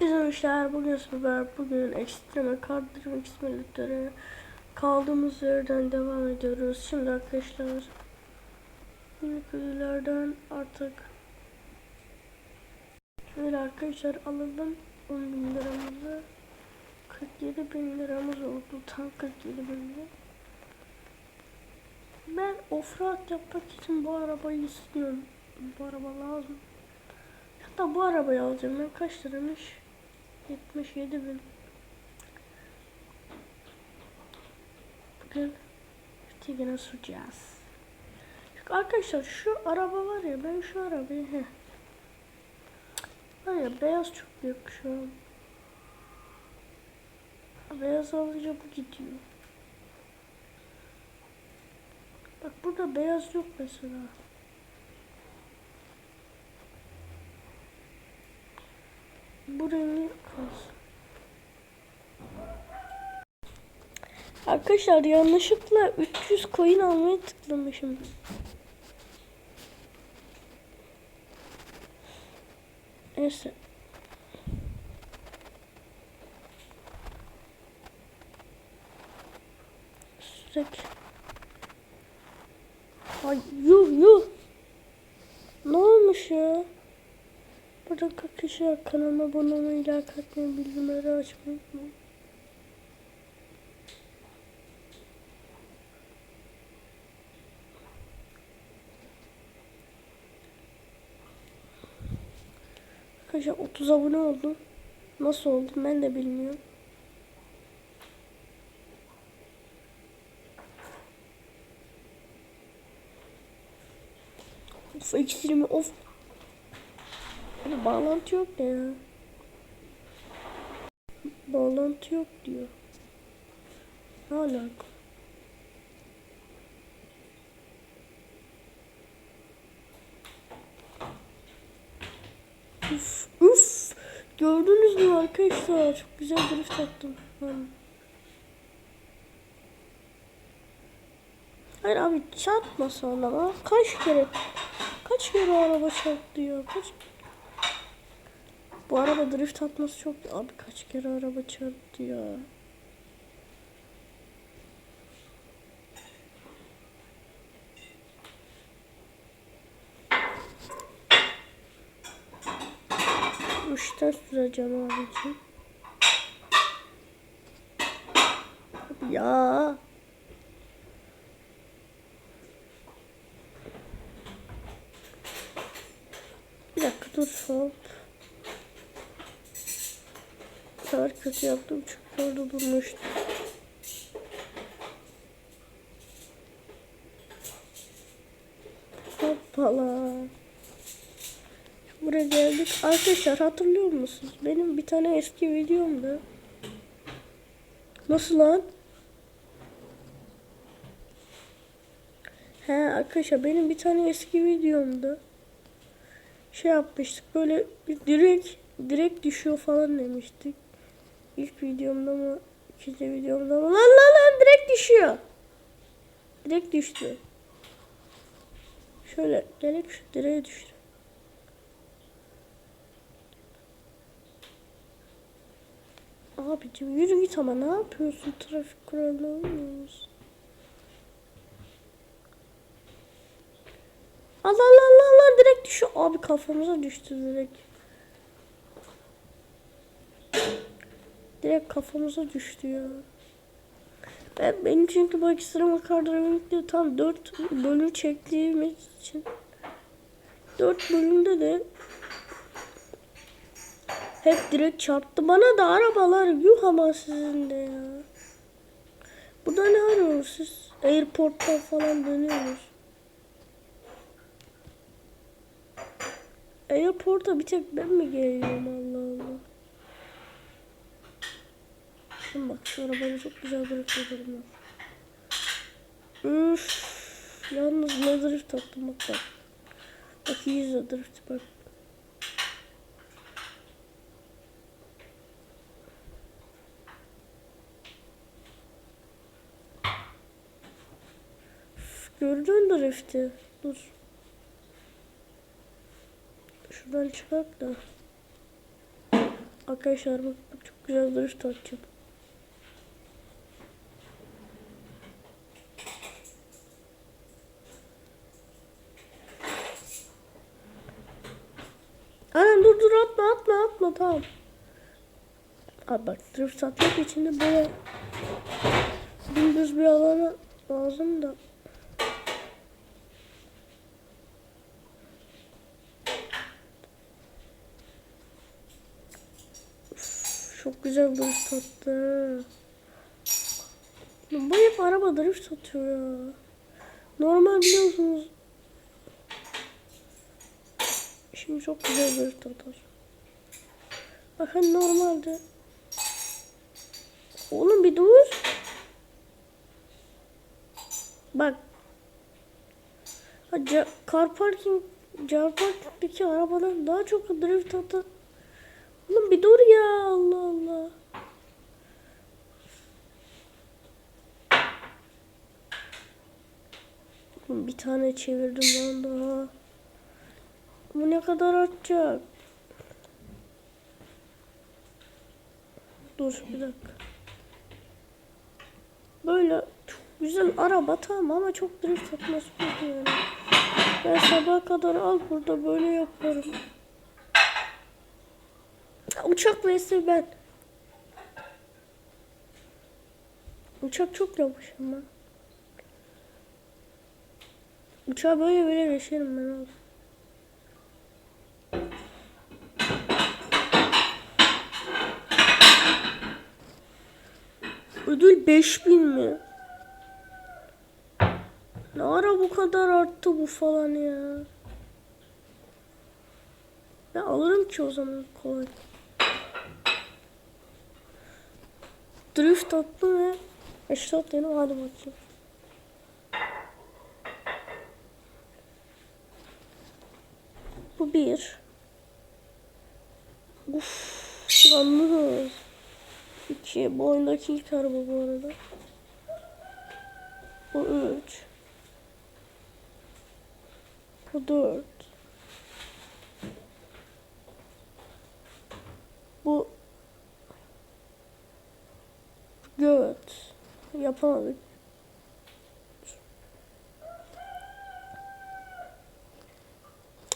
İzlemişler bugün sizler bugün ekstreme kardırmak simülatörü kaldığımız yerden devam ediyoruz. Şimdi arkadaşlar minik ödüllerden artık şöyle arkadaşlar alalım 10 bin liramızı 47 bin liramız oldu tam 47 bin. Ben offroad yapmak için bu arabayı istiyorum. Bu araba lazım. Hatta bu arabayı alacağım ben kaç liramış? 77 bin. Bugün Tigana süreceğiz. Arkadaşlar şu araba var ya ben şu arabayı he. Var ya beyaz çok yok şu an. Beyaz alınca bu gidiyor. Bak burada beyaz yok mesela. Bu rengi kalsın. Arkadaşlar yanlışlıkla 300 coin almaya tıklamışım. Neyse. Sürekli. Ay yuh yuh. Ne olmuş ya? Burada arkadaşlar kanalıma abone olmayı, like atmayı, bildirimleri açmayı unutmayın. Arkadaşlar 30 abone oldum. Nasıl oldum ben de bilmiyorum. Of ekstremi of. Hani bağlantı yok ne ya? Bağlantı yok diyor. Ne alaka? Uf, uf. Gördünüz mü arkadaşlar? Çok güzel drift attım. Ben. Hayır abi çarpma sonra. Kaç kere kaç kere araba çarptı ya? Kaç Bu araba drift atması çok abi kaç kere araba çarptı ya? Üçten süreceğim abicim. Ya. Bir dakika dur hop. Sefer kötü yaptım çünkü orada durmuştu. Hoppala. Buraya geldik. Arkadaşlar hatırlıyor musunuz? Benim bir tane eski videomda. Nasıl lan? He arkadaşlar benim bir tane eski videomda şey yapmıştık böyle direkt direkt düşüyor falan demiştik. İlk videomda mı ikinci videomda mı lan lan lan direkt düşüyor. Direkt düştü. Şöyle direkt şu direğe düştü. Abicim yürü git ama ne yapıyorsun? Trafik kuralına uymuyor musun? Allah Allah Allah Allah direkt düşüyor. Abi kafamıza düştü direkt. Direkt kafamıza düştü ya. Ben, benim çünkü bu ekstra makarna tam 4 bölüm çektiğimiz için 4 bölümde de hep direkt çarptı. Bana da arabalar yuh ama sizin de ya. Burada ne arıyorsunuz siz? Airport'tan falan dönüyoruz. Airport'a bir tek ben mi geliyorum Allah Allah. Şimdi bak şu arabayı çok güzel drift ederim. Üf. Yalnız ne drift attım bak bak. Bak iyi drift bak. Gördün drift'i. Dur. Şuradan çıkak da. Arkadaşlar bak çok güzel drift atacağım. Aynen dur dur atma atma atma tamam. Abi bak drift atmak için de böyle dümdüz bir alana lazım da. Çok güzel drift attı. Bu hep araba drift atıyor ya. Normal biliyorsunuz. Şimdi çok güzel drift atar. Bak hani normalde. Oğlum bir dur. Bak. Ca- car parking car parking'deki arabadan daha çok drift atar. Oğlum bir dur ya Allah Allah. Bir tane çevirdim lan daha. Bu ne kadar artacak? Dur bir dakika. Böyle çok güzel araba tamam ama çok drift atması yani. Ben sabaha kadar al burada böyle yaparım. Uçak vs ben. Uçak çok yavaş ama. Uçağı böyle böyle geçerim ben abi. 5000 mi? Ne ara bu kadar arttı bu falan ya? Ben alırım ki o zaman kolay. Drift atlı mı? Eşit atlayalım hadi bakayım. Bu bir. Uf, yanlış. 2. Bu oyundaki ilk araba bu arada. Bu 3. Bu 4. Bu göt yapamadık.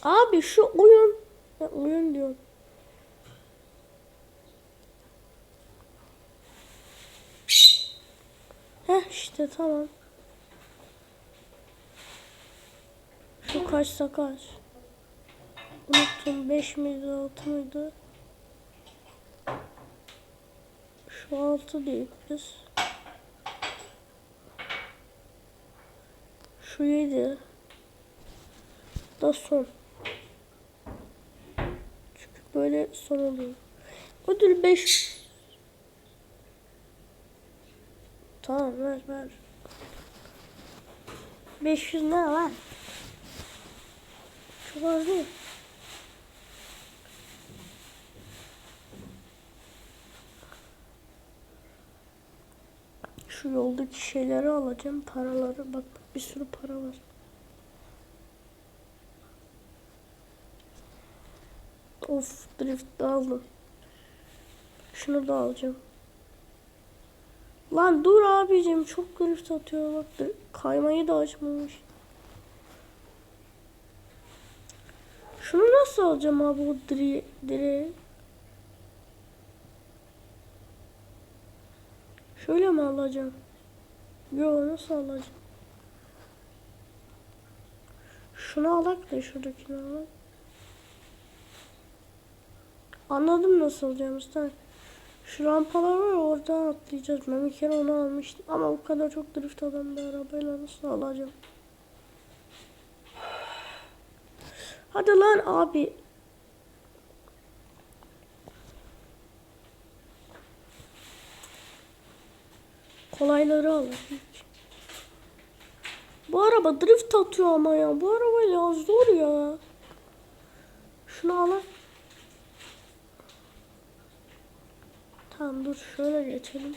Abi şu oyun oyun diyor. Heh işte tamam. Şu kaçsa kaç? Unuttum 5 miydi 6 mıydı? Şu 6 değil biz. Şu 7. Da son. Çünkü böyle son oluyor. Ödül 5 Tamam ver ver. 500 ne lan? Çok az değil. Şu yoldaki şeyleri alacağım. Paraları. Bak bir sürü para var. Of drift aldım. Şunu da alacağım. Lan dur abicim çok drift atıyor bak kaymayı da açmamış. Şunu nasıl alacağım abi o dire direği? Şöyle mi alacağım? Yo nasıl alacağım? Şunu alak da şuradakini alak. Anladım nasıl alacağımızı. Tamam. Şu rampalar var oradan atlayacağız. Ben bir kere onu almıştım. Ama bu kadar çok drift adam bir arabayla nasıl alacağım? Hadi lan abi. Kolayları al. Bu araba drift atıyor ama ya. Bu araba ya zor ya. Şunu al. Tamam dur şöyle geçelim.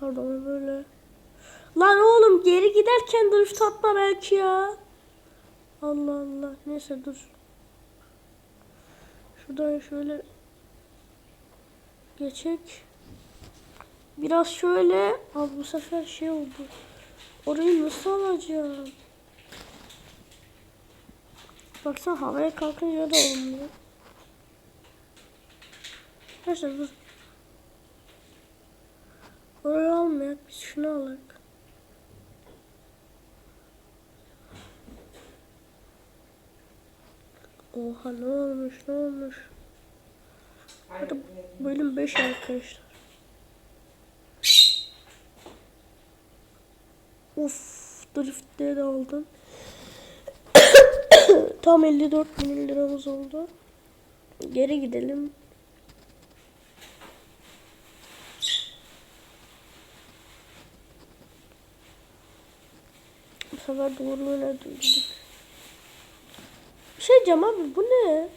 Pardon böyle. Lan oğlum geri giderken drift atma belki ya. Allah Allah. Neyse dur. Şuradan şöyle geçek. Biraz şöyle. Abi bu sefer şey oldu. Orayı nasıl alacağım? Baksana havaya kalkınca da olmuyor. Arkadaşlar dur. Orayı almayak. Biz şunu alak. Oha ne olmuş ne olmuş. Hadi bölüm 5 arkadaşlar. Uf drift'te de aldım. Tam 54 bin liramız oldu. Geri gidelim. Bu sefer doğruluğuna döndük. Bir şey diyeceğim abi bu ne?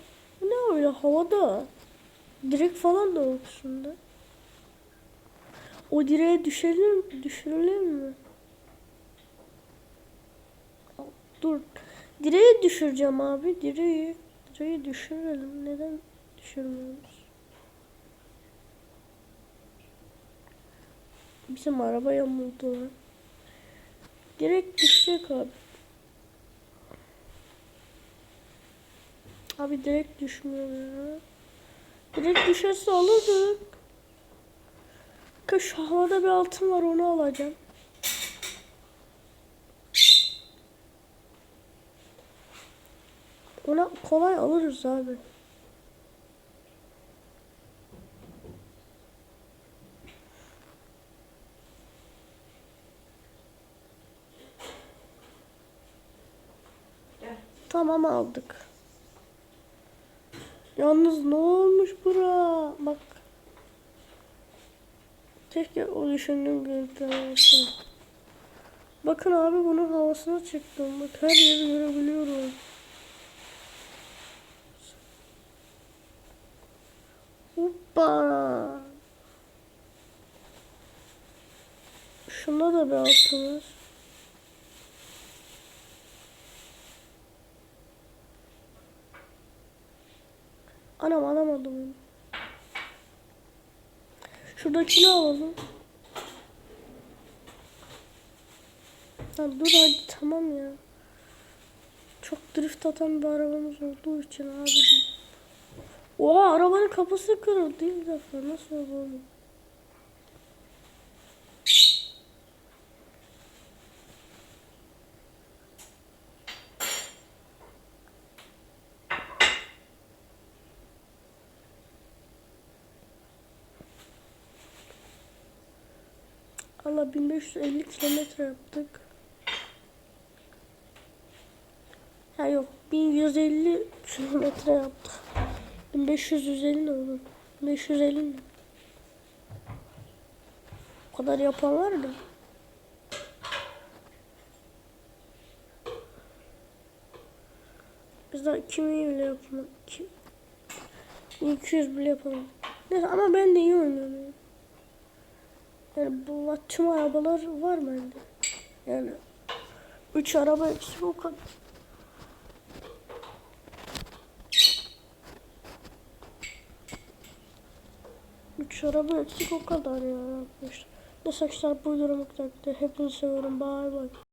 Bu ne öyle havada? Direk falan da yok üstünde. O direğe düşelim, düşürülür mü? Dur. Direği düşüreceğim abi. Direği. Direği düşürelim. Neden düşürmüyoruz? Bizim araba yamuldu. Direkt düşecek abi. Abi direkt düşmüyor ya. Direkt düşerse alırdık. Şu havada bir altın var onu alacağım. Ona kolay alırız abi. Tamam aldık. Yalnız ne olmuş bura? Bak. Keşke o düşündüğüm görüntüler olsa. Bakın abi bunun havasına çıktım. Bak her yeri görebiliyorum. Hoppa. Şunda da bir altı. Anam alamadım. Şuradakini alalım. Ya dur hadi tamam ya. Çok drift atan bir arabamız olduğu için abicim. Oha arabanın kapısı kırıldı ilk defa. Nasıl oldu oğlum? Allah 1550 kilometre yaptık. Ha yok 1150 kilometre yaptık. 1500 150 ne oğlum? 550 ne? O kadar yapan var da. Biz daha 2000 bile yapamadık. 200 bile yapamadık. Neyse ama ben de iyi oynuyorum. Ya. Yani bu tüm arabalar var bende. Yani 3 araba hepsi o kadar. Üç araba eksik o kadar ya arkadaşlar. Neyse arkadaşlar bu videomu kadar. Hepinizi seviyorum. Bye bye.